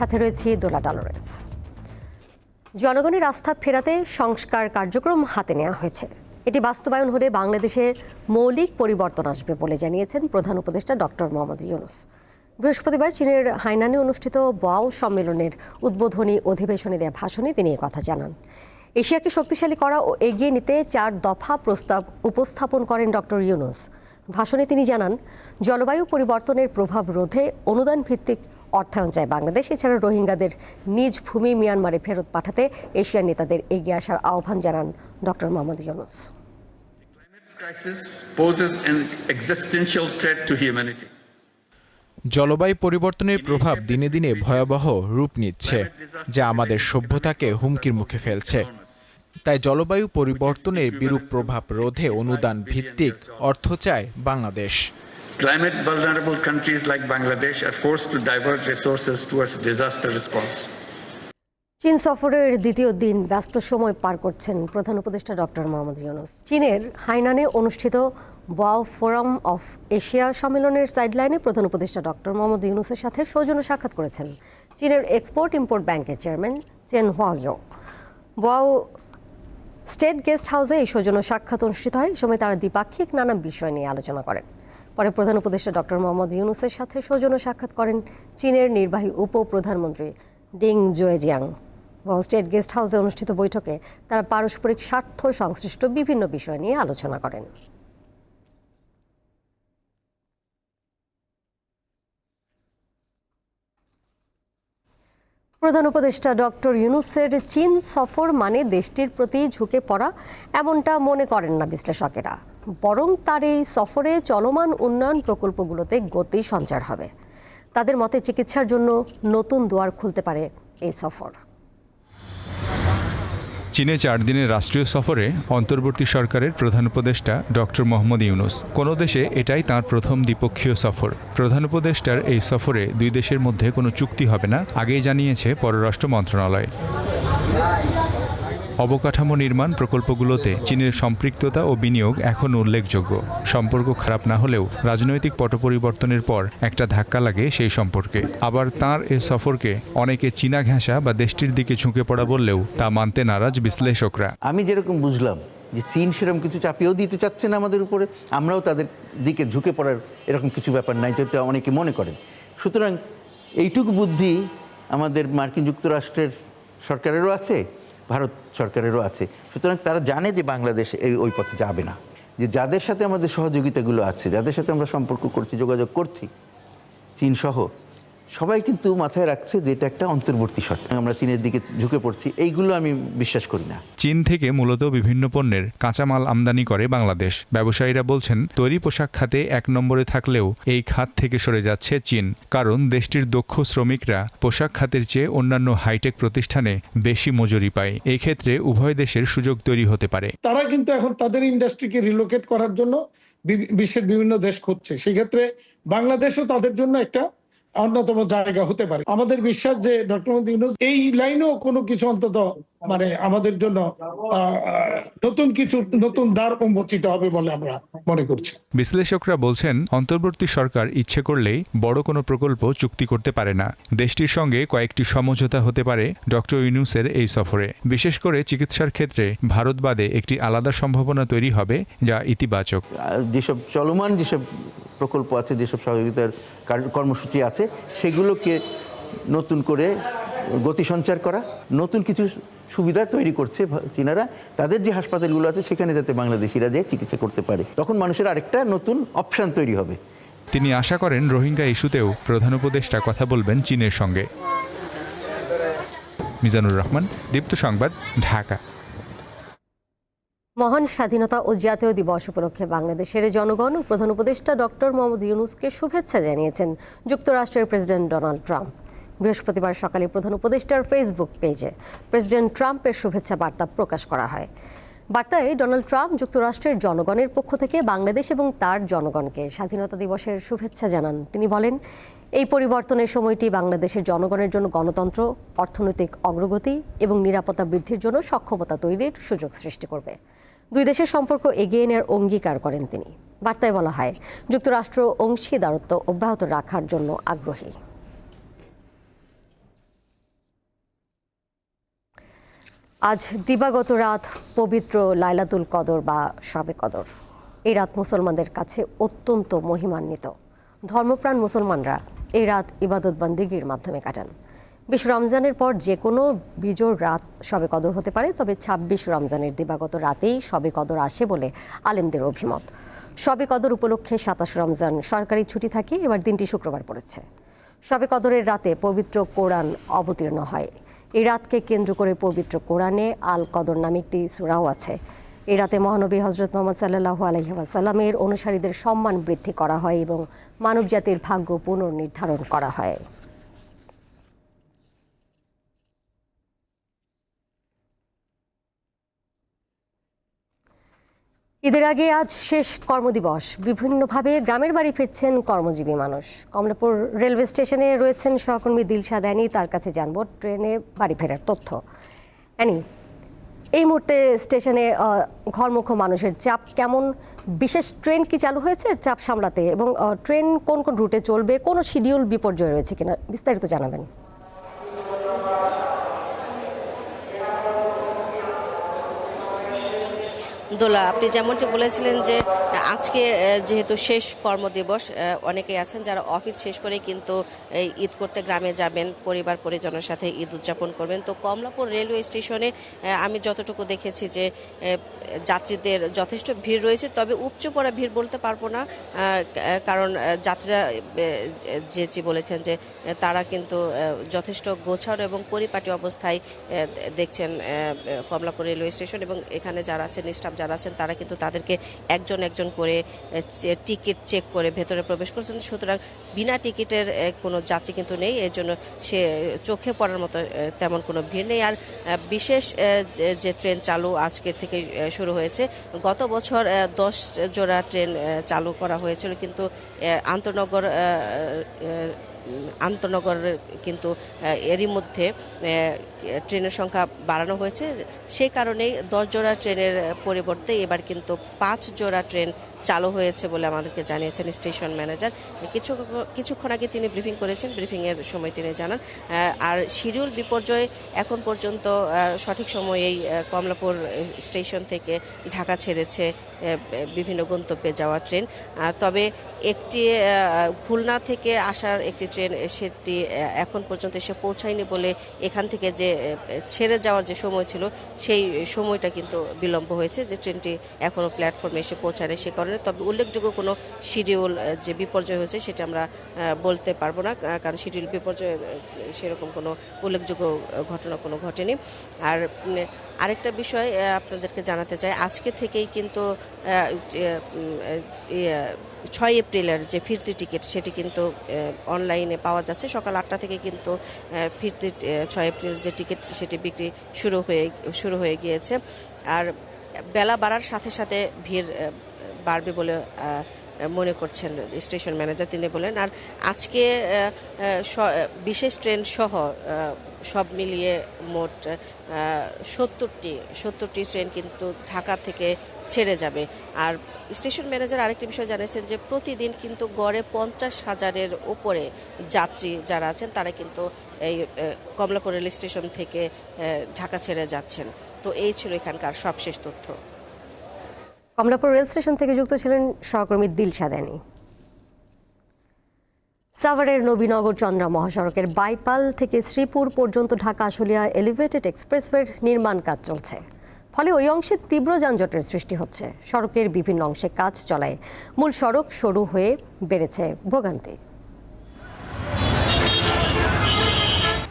সাথে রয়েছে দোলা ডলরেস। জনগণের আস্থা ফেরাতে সংস্কার কার্যক্রম হাতে নেওয়া হয়েছে। এটি বাস্তবায়ন হলে বাংলাদেশে মৌলিক পরিবর্তন আসবে বলে জানিয়েছেন প্রধান উপদেষ্টা ডক্টর মোহাম্মদ ইউনুস। বৃহস্পতিবার চীনের হাইনানে অনুষ্ঠিত বাও সম্মেলনের উদ্বোধনী অধিবেশনে দেওয়া ভাষণে তিনি কথা জানান। এশিয়াকে শক্তিশালী করা ও এগিয়ে নিতে চার দফা প্রস্তাব উপস্থাপন করেন ডক্টর ইউনুস। ভাষণে তিনি জানান, জলবায়ু পরিবর্তনের প্রভাব রোধে অনুদান ভিত্তিক অর্থায়ন চায় বাংলাদেশ। এছাড়া রোহিঙ্গাদের নিজ ভূমি মিয়ানমারে ফেরত পাঠাতে এশিয়ার নেতাদের এগিয়ে আসার আহ্বান জানান ডক্টর মোহাম্মদ ইউনুস. জলবায়ু পরিবর্তনের প্রভাব দিনে দিনে ভয়াবহ রূপ নিচ্ছে যা আমাদের সভ্যতাকে হুমকির মুখে ফেলছে। তাই জলবায়ু পরিবর্তনের বিরূপ প্রভাব রোধে অনুদান ভিত্তিক অর্থ চায় Bangladesh. Climate vulnerable countries like Bangladesh are forced to divert resources towards disaster response. চীন সফরের দ্বিতীয় দিন ব্যস্ত সময় পার করছেন প্রধান উপদেষ্টা ডক্টর মোহাম্মদ ইউনুস। চীনের হাইনানে অনুষ্ঠিত ওয়াও ফোরাম অফ এশিয়া সম্মেলনের সাইডলাইনে প্রধান উপদেষ্টা ডক্টর মোহাম্মদ ইউনুসের সাথে সৌজন্য সাক্ষাৎ করেছেন চীনের এক্সপোর্ট ইম্পোর্ট ব্যাংকের চেয়ারম্যান চেন হোয়াইও ওয়াও স্টেট গেস্ট হাউসে এই সৌজন্য সাক্ষাৎ অনুষ্ঠিত হয় সময় তারা দ্বিপাক্ষিক নানা বিষয় নিয়ে আলোচনা করেন। পরে প্রধান উপদেষ্টা ডক্টর মোহাম্মদ ইউনুসের সাথে সৌজন্য সাক্ষাৎ করেন চীনের নির্বাহী উপ প্রধানমন্ত্রী ডিং জোয়েজিয়াং। স্টেট গেস্ট হাউসে অনুষ্ঠিত বৈঠকে তারা পারস্পরিক স্বার্থ সংশ্লিষ্ট বিভিন্ন বিষয় নিয়ে আলোচনা করেন। প্রধান উপদেষ্টা ডক্টর ইউনুসের চীন সফর মানে দেশটির প্রতি ঝুঁকে পড়া এমনটা মনে করেন না বিশ্লেষকেরা। বরং তার এই সফরে চলমান উন্নয়ন প্রকল্পগুলোতে গতি সঞ্চার হবে। তাদের মতে চিকিৎসার জন্য নতুন দুয়ার খুলতে পারে এই সফর। চীনে চার দিনের রাষ্ট্রীয় সফরে অন্তর্বর্তী সরকারের প্রধান উপদেষ্টা ডক্টর মোহাম্মদ ইউনুস। কোনো দেশে এটাই তার প্রথম দ্বিপক্ষীয় সফর। প্রধান উপদেষ্টার এই সফরে দুই দেশের মধ্যে কোনো চুক্তি হবে না, আগেই জানিয়েছে পররাষ্ট্র মন্ত্রণালয়। অবকাঠামো নির্মাণ প্রকল্পগুলোতে চীনের সম্পৃক্ততা ও বিনিয়োগ এখন উল্লেখযোগ্য। সম্পর্ক খারাপ না হলেও রাজনৈতিক পট পরিবর্তনের পর একটা ধাক্কা লাগে সেই সম্পর্কে। আবার তার এ সফরকে অনেকে চীনা ঘেঁষা বা দেশটির দিকে ঝুঁকে পড়া বললেও তা মানতে নারাজ বিশ্লেষকরা। আমি যেরকম বুঝলাম যে চীন সেরকম কিছু চাপিয়েও দিতে চাচ্ছে না আমাদের উপরে, আমরাও তাদের দিকে ঝুঁকে পড়ার এরকম কিছু ব্যাপার নাই যেটা অনেকে মনে করেন। সুতরাং এইটুকু বুদ্ধি আমাদের মার্কিন যুক্তরাষ্ট্রের সরকারেরও আছে ভারত সরকারেরও আছে। সুতরাং তারা জানে যে বাংলাদেশ এই, ওই পথে যাবে না। যে যাদের সাথে আমাদের সহযোগিতাগুলো আছে, যাদের সাথে আমরা সম্পর্ক করছি, যোগাযোগ করছি চীন সহ সবাই কিন্তু মাথায় রাখছে যে এটা একটা অন্তর্বর্তী সরকার আমরা চীনের দিকে ঝুঁকে পড়ছি এইগুলো আমি বিশ্বাস করি না। চীন থেকে মূলত বিভিন্ন পণ্যের কাঁচামাল আমদানি করে বাংলাদেশ। ব্যবসায়ীরা বলছেন তৈরি পোশাক খাতে এক নম্বরে থাকলেও এই খাত থেকে সরে যাচ্ছে চীন। কারণ দেশটির দক্ষ শ্রমিকরা পোশাক খাতের চেয়ে অন্যান্য হাইটেক প্রতিষ্ঠানে বেশি মজুরি পায়। এই ক্ষেত্রে উভয় দেশের সুযোগ তৈরি হতে পারে। তারা কিন্তু এখন তাদের ইন্ডাস্ট্রিকে রিলোকেট করার জন্য বি- বিশ্বের বিভিন্ন দেশ খুঁজছে। সেক্ষেত্রে বাংলাদেশও তাদের জন্য একটা অন্যতম জায়গা হতে পারে। আমাদের বিশ্বাস যে ডক্টর মোদী ইউনূস এই লাইনেও কোনো কিছু অন্তত মানে আমাদের জন্য নতুন কিছু নতুন দ্বার উন্মোচিত হবে বলে আমরা মনে করছি। বিশ্লেষকরা বলছেন অন্তর্বর্তী সরকার ইচ্ছে করলেই বড় কোনো প্রকল্প চুক্তি করতে পারে না। দেশটির সঙ্গে কয়েকটি সমঝোতা হতে পারে ডক্টর ইউনুসের এই সফরে। বিশেষ করে চিকিৎসার ক্ষেত্রে ভারত বাদে একটি আলাদা সম্ভাবনা তৈরি হবে যা ইতিবাচক। যেসব চলমান যেসব প্রকল্প আছে, যেসব সহযোগিতার কর্মসূচি আছে, সেগুলোকে নতুন করে গতি সঞ্চার করা, নতুন কিছু সুবিধা তৈরি করছে চীনারা। তাদের যে হাসপাতালগুলো আছে, সেখানে যাতে বাংলাদেশিরা যেয়ে চিকিৎসা করতে পারে। তখন মানুষের আরেকটা নতুন অপশান তৈরি হবে। তিনি আশা করেন রোহিঙ্গা ইস্যুতেও প্রধান উপদেষ্টা কথা বলবেন চীনের সঙ্গে। মিজানুর রহমান, দীপ্ত সংবাদ, ঢাকা। মহান স্বাধীনতা ও জাতীয় দিবস উপলক্ষে বাংলাদেশের জনগণ ও প্রধান উপদেষ্টা ডক্টর মোহাম্মদ ইউনুসকে শুভেচ্ছা জানিয়েছেন যুক্তরাষ্ট্রের প্রেসিডেন্ট ডোনাল্ড ট্রাম্প। বৃহস্পতিবার সকালে প্রধান উপদেষ্টার ফেসবুক পেজে প্রেসিডেন্ট ট্রাম্পের শুভেচ্ছা বার্তা প্রকাশ করা হয়। বার্তায় ডোনাল্ড ট্রাম্প যুক্তরাষ্ট্রের জনগণের পক্ষ থেকে বাংলাদেশ এবং তার জনগণকে স্বাধীনতা দিবসের শুভেচ্ছা জানান। তিনি বলেন, এই পরিবর্তনের সময়টি বাংলাদেশের জনগণের জন্য গণতন্ত্র, অর্থনৈতিক অগ্রগতি এবং নিরাপত্তা বৃদ্ধির জন্য সক্ষমতা তৈরির সুযোগ সৃষ্টি করবে। দুই দেশের সম্পর্ক এগিয়ে নেওয়ার অঙ্গীকার করেন তিনি। বার্তায় বলা হয়, যুক্তরাষ্ট্র অংশীদারত্ব অব্যাহত রাখার জন্য আগ্রহী। আজ দিবাগত রাত পবিত্র লাইলাতুল কদর বা সাবে কদর। এই রাত মুসলমানদের কাছে অত্যন্ত মহিমান্বিত। ধর্মপ্রাণ মুসলমানরা এই রাত ইবাদত বান্দিগির মাধ্যমে কাটান। বিশ রমজানের পর যে কোনো বিজোড় রাত শবে কদর হতে পারে, তবে ছাব্বিশ রমজানের দিবাগত রাতেই শবে কদর আসে বলে আলেমদের অভিমত। শবে কদর উপলক্ষে সাতাশ রমজান সরকারি ছুটি থাকে, এবার দিনটি শুক্রবার পড়েছে। শবে কদরের রাতে পবিত্র কোরআন অবতীর্ণ হয়। এই রাতকে কেন্দ্র করে পবিত্র কোরআনে আল কদর নামে একটি সূরাও আছে। এই রাতে মহানবী হজরত মোহাম্মদ সাল্লাহু আলহিহাসাল্লামের অনুসারীদের সম্মান বৃদ্ধি করা হয় এবং মানবজাতির ভাগ্য পুনর্নির্ধারণ করা হয়। ঈদের আগে আজ শেষ কর্মদিবস। বিভিন্নভাবে গ্রামের বাড়ি ফিরছেন কর্মজীবী মানুষ। কমলাপুর রেলওয়ে স্টেশনে রয়েছেন সহকর্মী দিলশাদ অ্যানি তার কাছে জানব ট্রেনে বাড়ি ফেরার তথ্য। অ্যানি, এই মুহূর্তে স্টেশনে ঘরমুখ মানুষের চাপ কেমন? বিশেষ ট্রেন কি চালু হয়েছে? চাপ সামলাতে এবং ট্রেন কোন কোন রুটে চলবে? কোনো শিডিউল বিপর্যয় রয়েছে কিনা? বিস্তারিত জানাবেন। দোলা আপনি যেমনটি বলেছিলেন যে, আজকে যেহেতু শেষ কর্মদিবস অনেকেই আছেন যারা অফিস শেষ করে কিন্তু ঈদ করতে গ্রামে যাবেন, পরিবার পরিজনের সাথে ঈদ উদযাপন করবেন। তো কমলাপুর রেলওয়ে স্টেশনে আমি যতটুকু দেখেছি যে যাত্রীদের যথেষ্ট ভিড় রয়েছে, তবে উপচে পড়া ভিড় বলতে পারব না কারণ যাত্রীরা যে যে বলেছেন যে, তারা কিন্তু যথেষ্ট গোছানো এবং পরিপাটি অবস্থায় দেখছেন কমলাপুর রেলওয়ে স্টেশন এবং এখানে যারা আছেন স্টাফ যারা আছেন তারা কিন্তু তাদেরকে একজন একজন করে টিকিট চেক করে ভেতরে প্রবেশ করছেন। সুতরাং বিনা টিকিটের কোনো যাত্রী কিন্তু নেই। এর জন্য সে চোখে পড়ার মতো তেমন কোনো ভিড় নেই। আর বিশেষ যে- ট্রেন চালু আজকে থেকে শুরু হয়েছে গত বছর দশ জোড়া ট্রেন চালু করা হয়েছিল। কিন্তু আহ, আন্তনগরের কিন্তু এরই মধ্যে ট্রেনের সংখ্যা বাড়ানো হয়েছে। সেই কারণেই দশ জোড়া ট্রেনের পরিবর্তে এবার কিন্তু পাঁচ জোড়া ট্রেন চালু হয়েছে বলে আমাদেরকে জানিয়েছেন স্টেশন ম্যানেজার। কিছু, কিছুক্ষণ আগে তিনি ব্রিফিং করেছেন ব্রিফিং এর সময় তিনি জানান। আর শিডিউল বিপর্যয় এখন পর্যন্ত সঠিক সময়েই কমলাপুর স্টেশন থেকে ঢাকা ছেড়েছে বিভিন্ন গন্তব্যে যাওয়া ট্রেন। তবে একটি খুলনা থেকে আসার একটি ট্রেন, সেটি এখন পর্যন্ত এসে পৌঁছায়নি বলে এখান থেকে যে ছেড়ে যাওয়ার যে সময় ছিল, সেই সময়টা কিন্তু বিলম্ব হয়েছে। যে ট্রেনটি এখনও প্ল্যাটফর্মে এসে পৌঁছায়নি, সে কারণে তবে উল্লেখযোগ্য কোনো শিডিউল যে বিপর্যয় হয়েছে সেটা আমরা বলতে পারব না কারণ শিডিউল বিপর্যয় সেরকম কোনো উল্লেখযোগ্য ঘটনা কোনো ঘটেনি। আর আরেকটা বিষয় আপনাদেরকে জানাতে চাই আজকে থেকেই কিন্তু ইয়ে, ছয় এপ্রিলের যে ফিরতি টিকিট সেটি কিন্তু অনলাইনে পাওয়া যাচ্ছে। সকাল আটটা থেকে কিন্তু ফিরতি ছয় এপ্রিল যে টিকিট সেটি বিক্রি শুরু হয়ে শুরু হয়ে গিয়েছে। আর বেলা বাড়ার সাথে সাথে ভিড় বাড়বে বলে মনে করছেন স্টেশন ম্যানেজার, তিনি বলেন, আর আজকে বিশেষ ট্রেন সহ সব মিলিয়ে মোট সত্তরটি সত্তরটি ট্রেন কিন্তু ঢাকা থেকে ছেড়ে যাবে। আর স্টেশন ম্যানেজার আরেকটি বিষয় জানিয়েছেন যে, প্রতিদিন কিন্তু গড়ে পঞ্চাশ হাজারের ওপরে যাত্রী যারা আছেন, তারা কিন্তু এই কমলাপুর রেল স্টেশন থেকে ঢাকা ছেড়ে যাচ্ছেন। তো এই ছিল এখানকার সবশেষ তথ্য। কমলাপুর রেল স্টেশন থেকে যুক্ত ছিলেন সহকর্মী দিলশাদ অ্যানি সাভারের নবীনগর চন্দ্রা মহাসড়কের বাইপাল থেকে শ্রীপুর পর্যন্ত ঢাকা আশুলিয়া এলিভেটেড এক্সপ্রেসওয়ের নির্মাণ কাজ চলছে। ফলে ওই অংশে তীব্র যানজটের সৃষ্টি হচ্ছে। সড়কের বিভিন্ন অংশে কাজ চলায় মূল সড়ক সরু হয়ে বেড়েছে ভোগান্তি।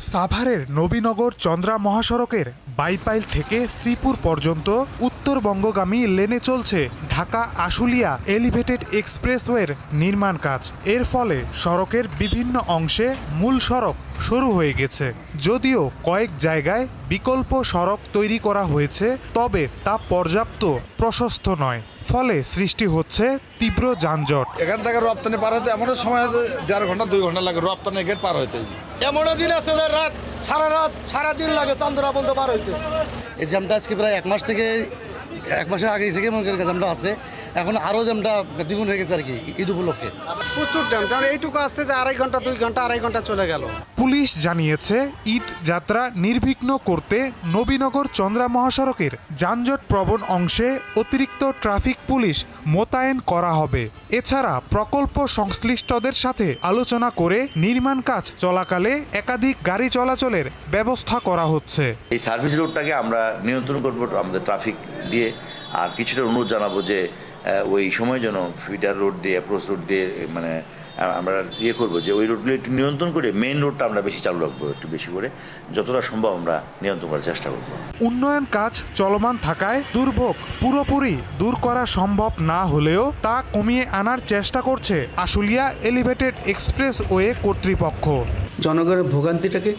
সাভারের নবীনগর চন্দ্রা মহাসড়কের বাইপাইল থেকে শ্রীপুর পর্যন্ত উত্তরবঙ্গগামী লেনে চলছে ঢাকা আশুলিয়া এলিভেটেড এক্সপ্রেসওয়ের নির্মাণ কাজ। এর ফলে সড়কের বিভিন্ন অংশে মূল সড়ক শুরু হয়ে গেছে। যদিও কয়েক জায়গায় বিকল্প সড়ক তৈরি করা হয়েছে, তবে তা পর্যাপ্ত প্রশস্ত নয়। ফলে সৃষ্টি হচ্ছে তীব্র যানজট। এখান থেকে রপ্তানি পার হতে এমন সময় আছে দেড় ঘণ্টা দুই ঘণ্টা লাগে রপ্তানি গেট পার হইতে। এমন দিন আছে যে রাত সারা রাত সারা দিন লাগে চান্দরা বন্ধ পার হইতে। এই জ্যামটা আজকে প্রায় এক মাস থেকে এক মাসের আগে থেকে মনে করেন জ্যামটা আছে। এখন আরও জ্যামটা দ্বিগুণ হয়ে গেছে আর কি ঈদ উপলক্ষে। প্রচুর জ্যাম কারণ এইটুকু আসতে যে আড়াই ঘণ্টা দুই ঘণ্টা আড়াই ঘণ্টা চলে গেল। পুলিশ জানিয়েছে ঈদ যাত্রা নির্বিঘ্ন করতে নবীনগর চন্দ্রা মহাসড়কের যানজট প্রবণ অংশে অতিরিক্ত ট্রাফিক পুলিশ মোতায়েন করা হবে। এছাড়া প্রকল্প সংশ্লিষ্টদের সাথে আলোচনা করে নির্মাণ কাজ চলাকালে একাধিক গাড়ি চলাচলের ব্যবস্থা করা হচ্ছে। এই সার্ভিস রোডটাকে আমরা নিয়ন্ত্রণ করব আমাদের ট্রাফিক দিয়ে। আর কিছুটা অনুরোধ জানাব যে ওই সময় যেন ফিডার রোড দিয়ে অ্যাপ্রোচ রোড দিয়ে মানে আমরা ইয়ে করব যে ওই রোডগুলো একটু নিয়ন্ত্রণ করে মেইন রোডটা আমরা বেশি চালু রাখব একটু বেশি করে। যতটা সম্ভব আমরা নিয়ন্ত্রণ করার চেষ্টা করব। উন্নয়ন কাজ চলমান থাকায় দুর্ভোগ পুরোপুরি দূর করা সম্ভব না হলেও তা কমিয়ে আনার চেষ্টা করছে আশুলিয়া এলিভেটেড এক্সপ্রেস ওয়ে কর্তৃপক্ষ। জনগণের ভোগান্তিটাকে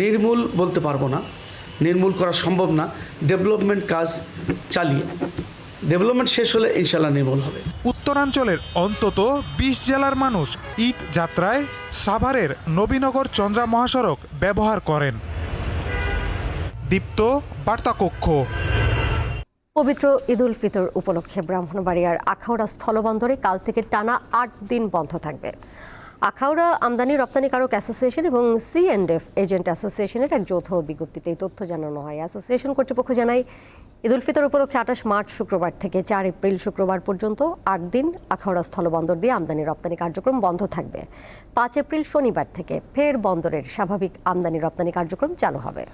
নির্মূল বলতে পারব না নির্মূল করা সম্ভব না ডেভেলপমেন্ট কাজ চালিয়ে। ডেভেলপমেন্ট শেষ হলে ইনশাল্লাহ নির্মূল হবে। উত্তরাঞ্চলের অন্তত বিশ জেলার মানুষ ঈদ যাত্রায় সাভারের নবীনগর চন্দ্রা মহাসড়ক ব্যবহার করেন। দীপ্ত বার্তাকক্ষ। পবিত্র ঈদুল ফিতর উপলক্ষে ব্রাহ্মণবাড়িয়ার আখাউড়া স্থলবন্দরে কাল থেকে টানা আট দিন বন্ধ থাকবে। আখাউড়া আমদানি রপ্তানিকারক অ্যাসোসিয়েশন এবং সি অ্যান্ড এফ এজেন্ট অ্যাসোসিয়েশনের এক যৌথ বিজ্ঞপ্তিতে এই তথ্য জানানো হয়। অ্যাসোসিয়েশন কর্তৃপক্ষ জানায় ঈদুল ফিতর উপলক্ষে আঠাশ মার্চ শুক্রবার থেকে চার এপ্রিল শুক্রবার পর্যন্ত আট দিন আখাউড়া স্থলবন্দর দিয়ে আমদানি রপ্তানি কার্যক্রম বন্ধ থাকবে। পাঁচ এপ্রিল শনিবার থেকে ফের বন্দরের স্বাভাবিক আমদানি রপ্তানি কার্যক্রম চালু হবে।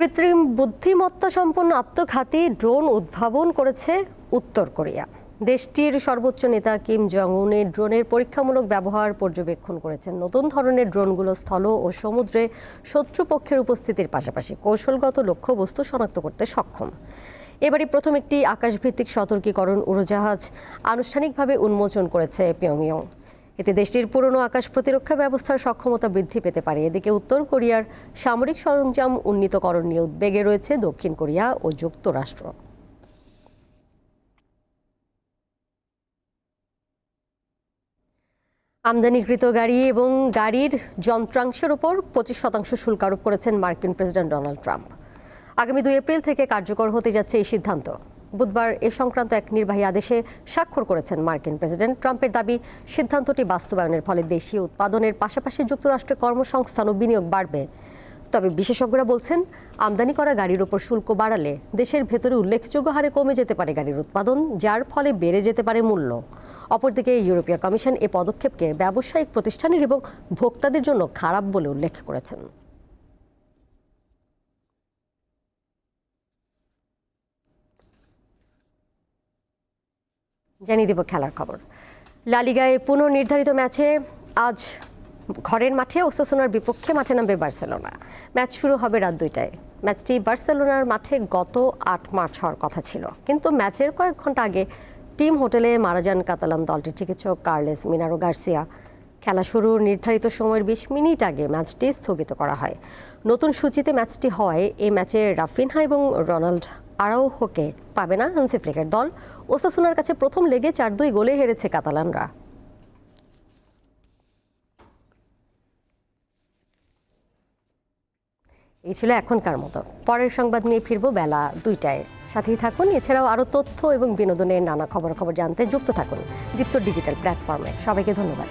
কৃত্রিম বুদ্ধিমত্তা সম্পন্ন আত্মঘাতী ড্রোন উদ্ভাবন করেছে উত্তর কোরিয়া। দেশটির সর্বোচ্চ নেতা কিম জং উন এই ড্রোনের পরীক্ষামূলক ব্যবহার পর্যবেক্ষণ করেছেন। নতুন ধরনের ড্রোনগুলো স্থল ও সমুদ্রে শত্রুপক্ষের উপস্থিতির পাশাপাশি কৌশলগত লক্ষ্যবস্তু শনাক্ত করতে সক্ষম। এবারই প্রথম একটি আকাশভিত্তিক সতর্কীকরণ উড়োজাহাজ আনুষ্ঠানিকভাবে উন্মোচন করেছে পিয়ংইয়ং। এতে দেশটির পুরনো আকাশ প্রতিরক্ষা ব্যবস্থার সক্ষমতা বৃদ্ধি পেতে পারে। এদিকে উত্তর কোরিয়ার সামরিক সরঞ্জাম উন্নীতকরণ নিয়ে উদ্বেগে রয়েছে দক্ষিণ কোরিয়া ও যুক্তরাষ্ট্র। আমদানিকৃত গাড়ি এবং গাড়ির যন্ত্রাংশের উপর পঁচিশ শতাংশ শুল্ক আরোপ করেছেন মার্কিন প্রেসিডেন্ট ডোনাল্ড ট্রাম্প। আগামী দুই এপ্রিল থেকে কার্যকর হতে যাচ্ছে এই সিদ্ধান্ত। বুধবার এ সংক্রান্ত এক নির্বাহী আদেশে স্বাক্ষর করেছেন মার্কিন প্রেসিডেন্ট ট্রাম্পের দাবি, সিদ্ধান্তটি বাস্তবায়নের ফলে দেশীয় উৎপাদনের পাশাপাশি যুক্তরাষ্ট্রে কর্মসংস্থান ও বিনিয়োগ বাড়বে। তবে বিশেষজ্ঞরা বলছেন, আমদানি করা গাড়ির ওপর শুল্ক বাড়ালে দেশের ভেতরে উল্লেখযোগ্য হারে কমে যেতে পারে গাড়ির উৎপাদন, যার ফলে বেড়ে যেতে পারে মূল্য। অপরদিকে ইউরোপীয় কমিশন এ পদক্ষেপকে ব্যবসায়িক প্রতিষ্ঠানের এবং ভোক্তাদের জন্য খারাপ বলে উল্লেখ করেছেন। জানিয়ে দেব খেলার খবর। লালিগায় পুনর্নির্ধারিত ম্যাচে আজ ঘরের মাঠে ওসাসোনার বিপক্ষে মাঠে নামবে বার্সেলোনা। ম্যাচ শুরু হবে রাত দুইটায়। ম্যাচটি বার্সেলোনার মাঠে গত আট মার্চ হওয়ার কথা ছিল। কিন্তু ম্যাচের কয়েক ঘণ্টা আগে টিম হোটেলে মারা যান কাতালান দলটির চিকিৎসক কার্লেস মিনারো গার্সিয়া। খেলা শুরুর নির্ধারিত সময়ের বিশ মিনিট আগে ম্যাচটি স্থগিত করা হয়। নতুন সূচিতে ম্যাচটি হয় এই ম্যাচে রাফিনহা এবং রোনাল্ড আরাউহোকে পাবে না হানসি দল। ওসাসুনার কাছে প্রথম লেগে চার দুই গোলে হেরেছে কাতালানরা। এই ছিল এখনকার মতো। পরের সংবাদ নিয়ে ফিরব বেলা দুইটায়। সাথেই থাকুন, এছাড়াও আরও তথ্য এবং বিনোদনের নানা খবর খবর জানতে যুক্ত থাকুন দীপ্ত ডিজিটাল প্ল্যাটফর্মে। সবাইকে ধন্যবাদ।